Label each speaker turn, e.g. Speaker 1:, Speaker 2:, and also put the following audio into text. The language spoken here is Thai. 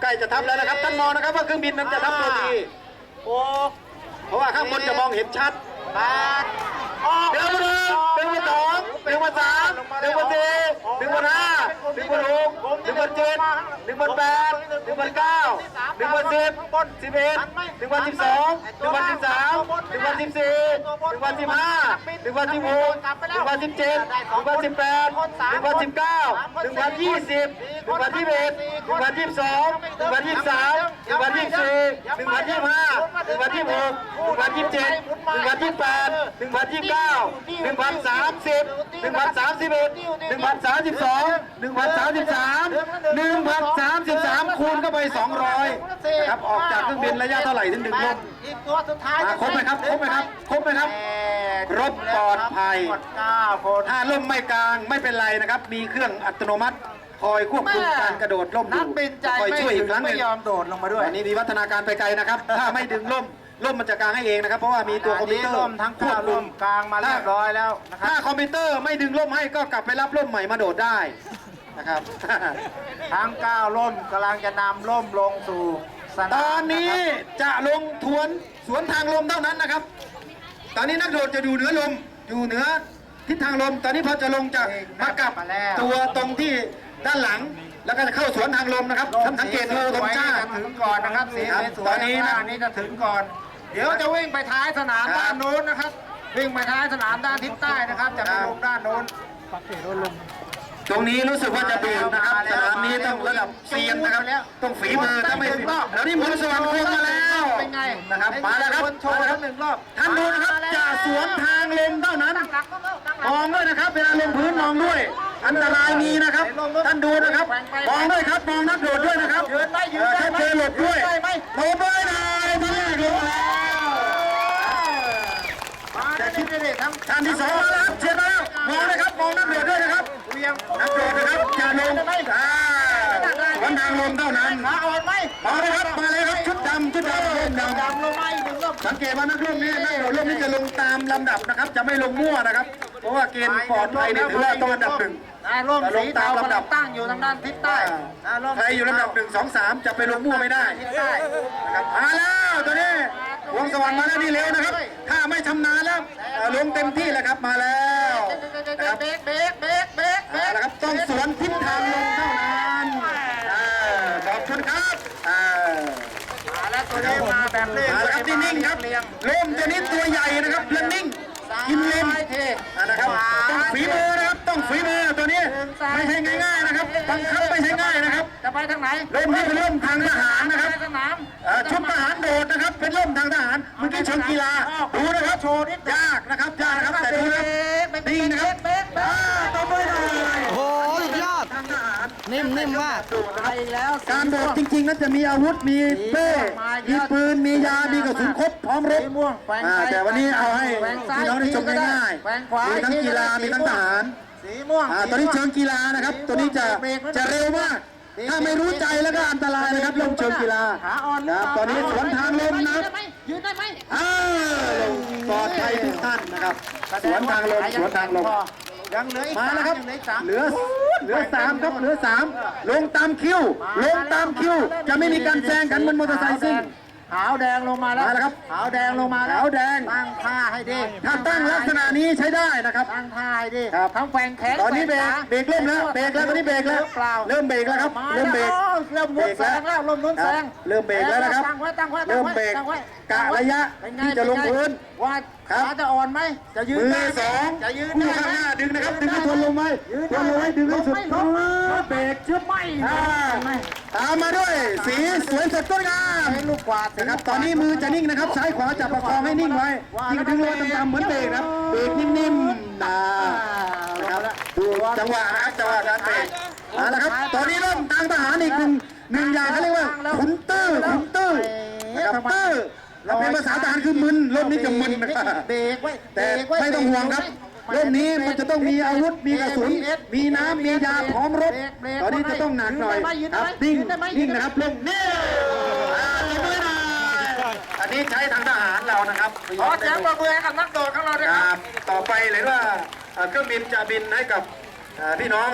Speaker 1: ใกล้จะทับแล้วนะครับท่านมองนะครับว่าเครื่องบินนั้นจะทับตัวที
Speaker 2: โอ้
Speaker 1: เพราะว่าข้างบนจะมองเห็นชัด
Speaker 2: แปดออก
Speaker 1: เดือนมาหนึ่งเดือนมาสองเดือนมาสามเดือนมาสี่เดือนมาห้าเดือนมาหกเดือนมาเจ็ดเดือนมาแปดเดือนมาเก้า เดือนมาสิบสิบเอ็ดเดือนมาสิบสองเดือนมาสิบสามเดือนมาสิบสี่เดือนมาสิบห้าเดือนมาสิบหกเดือนมาสิบเจ็ดเดือนมาสิบแปดเดือนมาสิบเก้าเดือนมายี่สิบเดือนมายี่สิบเอ็ดเดือนมายี่สิบสองเดือนมายี่สิบสามเดือนมายี่สิบสี่เดือนมายี่สิบห้าเดือนมายี่สิบหกเดือนมายี่สิบเจ็ดเดือนมายี่สิบแปดเดือนมายี่สิบเก้าหนึ่งพันสามสิบหนึ่งพันสามสิบเอ็ดหนึ่งพันสามสิบสองหนึ่งพันสามสิบสามหนึ่งพันสามสิบสาม คูณเข้าไปสองร้อยครับออกจากเครื่องบินระยะเท่าไหร่ถึงดึงลม
Speaker 2: อีกตัวสุดท้าย
Speaker 1: มาครบไหมครับครบไหมครับครบไหมครับครบปลอดภัย
Speaker 2: หมดเก้าคน
Speaker 1: ถ้าล่มไม่กลางไม่เป็นไรนะครับ มีเครื่องอัตโนมัติคอยควบคุมการกระโดดล่มอ
Speaker 2: นั
Speaker 1: ยู่
Speaker 2: กบินใจ
Speaker 1: คอย
Speaker 2: ไม่
Speaker 1: ช่วยอี
Speaker 2: ถึ
Speaker 1: ก
Speaker 2: ง
Speaker 1: ครั้งห
Speaker 2: ไม่
Speaker 1: นึ่ง
Speaker 2: ยอมโดดลงมาด้วย
Speaker 1: อันนี้มีวัฒนาการไปไกลนะครับ ถ้าไม่ดึงล่มล่มมันจะกลางให้เองนะครับเพราะว่ามีตัวคอมพิวเตอร์
Speaker 2: ล่มทั้ง
Speaker 1: คว
Speaker 2: เก้า
Speaker 1: บคุ
Speaker 2: ล่
Speaker 1: ม
Speaker 2: มกลางมาเรียบร้อยแล้วนะค
Speaker 1: ถ้า
Speaker 2: รับ
Speaker 1: คอมพิวเตอร์ไม่ดึงล่มให้ก็กลับไปรับล่มใหม่มาโดดได้ นะครับ
Speaker 2: ทั้งเก้าล่มกำลังจะนำล่มลงสู่สนาม
Speaker 1: ตอนนี้จะลงทวนสวนทางลมเท่านั้นนะครับ ตอนนี้นักโดดจะอยู่เหนือลมอยู่เหนือทิศทางลม ตอนนี้พอจะลงจะมากับตัวตรงที่ด้านหลังแล้วก็จะเข้าสวนทางลมนะครับท่านสังเกตดูธงชาติ
Speaker 2: จะถึงก่อนนะครับสี
Speaker 1: ครับ
Speaker 2: สวย
Speaker 1: ตอนนี้นะ
Speaker 2: ข้างล่างนี้จะถึงก่อน เดี๋ยวจะวิ่งไปท้ายสนาม
Speaker 1: ครับ
Speaker 2: ด้านโน้นนะครับ วิ่งไปท้ายสนามด้านทิศใต้นะครับ จะไป
Speaker 1: ครับ
Speaker 2: ลงด้านโน้น
Speaker 1: ตรงนี้รู้สึกว่าจะบีบนะครับสนามนี้ต้องระดับเซียนนะครับต้องฝีมือถ้าไม่ฝีมือแล้วนี่มนต์สวรรค์โค้งมาแล้ว
Speaker 2: เป็นไง
Speaker 1: นะครับมาแล้วครับ
Speaker 2: นโชว์
Speaker 1: มาแล้วค
Speaker 2: ทั้
Speaker 1: รับ
Speaker 2: งหนึ่งรอบ
Speaker 1: ท่านดูนะครับจะสวนทางลมเท่านั้นมองด้วยนะครับเวลาลงพื้นมองด้วย อันตรายมีนะครับท่านดูนะครับมองด้วยครับมองนักโดดด้วยนะครับ
Speaker 2: ยืนได้ยื
Speaker 1: เอนอ
Speaker 2: ได้
Speaker 1: ถ้า
Speaker 2: ไหม
Speaker 1: เจอหลบด้วย
Speaker 2: ได้ไหม
Speaker 1: หลบด้วยหน่อยท่านแรกลงแล้ว
Speaker 2: มาได้นี่นี่ทั้ง
Speaker 1: ท่านที่สองมาแล้วครับเชียร์มาแล้วมองนะครับมองนักโดดด้วย นะครับ
Speaker 2: เวียง
Speaker 1: นักโดดนะครับอย่าลงอ่าสวนทางลมเท่านั้น
Speaker 2: ขาอ่อนไหม
Speaker 1: มาเลยครับมาเลยครับชุดดำชุดดำร่มดำ
Speaker 2: ดำลงมาอีกหนึ่งรอบ
Speaker 1: สังเกตว่านักร่มนี้นักโดดร่มนี้จะลงตามลำดับนะครับ จะไม่ลงมั่วนะครับ เพราะว่าเกณฑ์ปลอดภัยนี่ถือว่าต้องอันดับหนึ่ง
Speaker 2: อ่าร่มสีเทากำลังตั้งอยู่ทางด้านทิศใต้
Speaker 1: ใครอยู่ลำดับหนึ่งสองสามจะไปลงมั่วไม่ได้
Speaker 2: ใต้
Speaker 1: นะครับมาแล้วตัวนี้วงสวรรค์มาแล้วนี่เร็วนะครับ ถ้าไม่ชำนาญแล้วลงเต็มที่แล้วครับมาแล้วนะครับ
Speaker 2: เบรกเบรกเบรกเบรกเบร
Speaker 1: เอา
Speaker 2: ก
Speaker 1: ละครับต้องสวนทิศทางลมเท่านั้นอ่าขอบคุณครับอ่า
Speaker 2: มาแล้ วตัวนี้มาแบบเร่ง
Speaker 1: มาแล้วครับที่นิ่งครับ
Speaker 2: เรียง
Speaker 1: ลมตัวนี้ตัวใหญ่นะครับเพื่อนนิ่งกินเลน
Speaker 2: ซ้ายเท
Speaker 1: อ่านะครับต้องฝีมือนะครับต้องฝีมือตัวนี้ไม่ใช่ง่ายๆนะครับบังคับไม่ใช่ง่ายนะครับ
Speaker 2: จะไปทางไหน
Speaker 1: ลมนี่เป็นลมทางทหารนะครับ
Speaker 2: ไปสนาม
Speaker 1: เอ่อชุดทหารโดดนะครับเป็นร่มทางทหารเมื่อกี้ชนกีฬาดูนะครับโชว์นิดยากนะครับยากนะครับแต่ดูนะดีนะครับ
Speaker 2: เบรกเบร
Speaker 1: อ่าก ต่อไปหน่อย
Speaker 3: โอ้โหสุดยอด
Speaker 1: ทางทหาร
Speaker 3: นิ่มนิ่มมาก
Speaker 2: ไปแล้ว
Speaker 1: การโดดจริงๆนั้นจะมีอาวุธมีเป้มีปืนมียามีกระสุนครบพร้อมรบ
Speaker 2: สีม่วงแฝง
Speaker 1: อ่า
Speaker 2: ซ้าย
Speaker 1: แต่วันนี้เอาให้
Speaker 2: แฝงซ้าย
Speaker 1: พี่น้องได้ชมง่าย
Speaker 2: แฝงขวา
Speaker 1: ๆมีทั้งกีฬามีทั้งทหาร
Speaker 2: สีม่วง
Speaker 1: อ่าตอนนี้เชิงกีฬานะครับตัวนี้จะจะเร็วมากถ้าไม่รู้ใจแล้วก็อันตรายนะครับลมเชิงกีฬา
Speaker 2: ขาอ่อนหรื
Speaker 1: นะค
Speaker 2: เป
Speaker 1: รับ
Speaker 2: ล่า
Speaker 1: ตอนนี้สวนทางลมนะครับ
Speaker 2: ยืนได้ไหม
Speaker 1: อ้าวปลอดภัยทุกท่านนะครับสวนทางลมสวนทางลม
Speaker 2: ยังเหลืออีก
Speaker 1: มา
Speaker 2: สาม
Speaker 1: แล้วครับ
Speaker 2: ยังเหลืออีกสาม
Speaker 1: เหลือเหลือสามครับเหลือสามลงตามคิว ลงตามคิว จะไม่มีการแซงกันเหมือนมอเตอร์ไซค์ซิ่ง
Speaker 2: ขาวแดงลงมาแล้ว
Speaker 1: มาแล้วครับ
Speaker 2: ขาวแดงลงมาแล้ว
Speaker 1: ขาวแดง
Speaker 2: ตั้งท่าให้ดี
Speaker 1: ถ้าตั้งลักษณะนี้ใช้ได้นะครับ
Speaker 2: ตั้งท่าให้ดี
Speaker 1: ครับ
Speaker 2: ทั้งแฝงแขน
Speaker 1: ตอนนี้เบรก
Speaker 2: แฝงขา
Speaker 1: เบรกเริ่มแล้วเบรกแล้วตอนนี้เบรกแล้ว
Speaker 2: เปล่า
Speaker 1: เริ่มเบรกแล้วครับ
Speaker 2: มา
Speaker 1: เริ่มเบรก
Speaker 2: แล้วเริ่มมุดแซงแล้วเริ่มมุดแซง
Speaker 1: ครับเริ่มเบรกแล้วนะครับ
Speaker 2: ตั้งไว้ตั้งไว้ตั้
Speaker 1: เริ่
Speaker 2: ง
Speaker 1: ม
Speaker 2: ไว้
Speaker 1: เบรก
Speaker 2: ตั้งไว้
Speaker 1: กะระยะ
Speaker 2: เป็นไง
Speaker 1: ที่จะลง
Speaker 2: เป็ไพื้
Speaker 1: น
Speaker 2: ว่า
Speaker 1: ครับ
Speaker 2: ขาจะอ่อนไหมจะยืน
Speaker 1: มื
Speaker 2: ได้
Speaker 1: อ
Speaker 2: ไหม
Speaker 1: สอง
Speaker 2: จะยืน
Speaker 1: คู่
Speaker 2: ได้
Speaker 1: ข้าง
Speaker 2: ไหม
Speaker 1: หน้าดึงนะครับ ดึงให้ทวนลงไว้ทวนลงไว้ดึงให้สุด
Speaker 2: ลงไหมลงไหม
Speaker 1: เบรก
Speaker 2: เชื่อไหม
Speaker 1: อ่าตามมาด้วย สีสวยสดงดงาม
Speaker 2: ให้ลูกกวาด
Speaker 1: นะครับ ตอนนี้มือจะนิ่งนะครับ ซ้ายขวาจับประคองให้นิ่งไว้ที่ดึงลงต่ำๆเหมือนเบรกนะครับเบรกนิ่มๆนะนะครับดูจังหวะนะครับจังหวะการเบรกเอาละครับ ตอนนี้เริ่มทางทหารอีกหนึ่งหนึ่งอย่างเขาเรียกว่าขุนตื้อขุนตื้อนะครับตื้ อเราเป็นภาษาทหารคือมึนลมนี้จะมึนนะครับ
Speaker 2: เบรกไว้
Speaker 1: แต่
Speaker 2: เบรกไว้
Speaker 1: ไม่ต้องห่วงครับเรื่องนี้มันจะต้องมีอาวุธมีกระสุน มีน้ำมียาพร้อมรบตอนนี้จะต้องหนักหน่อยครับนิ่งนิ่งนะครับลงนี่อ่าลงมือหน่อยอันนี้ใช้ทางทหารเรานะครับ
Speaker 2: ขอเสียงปรบมือให้กับนักโดดของเราด้วย
Speaker 1: ค
Speaker 2: ค
Speaker 1: รั
Speaker 2: รั
Speaker 1: บบต่อไปเลยว่าเอ่อเครื่องบินจะบินให้กับเอ่อพี่น้อง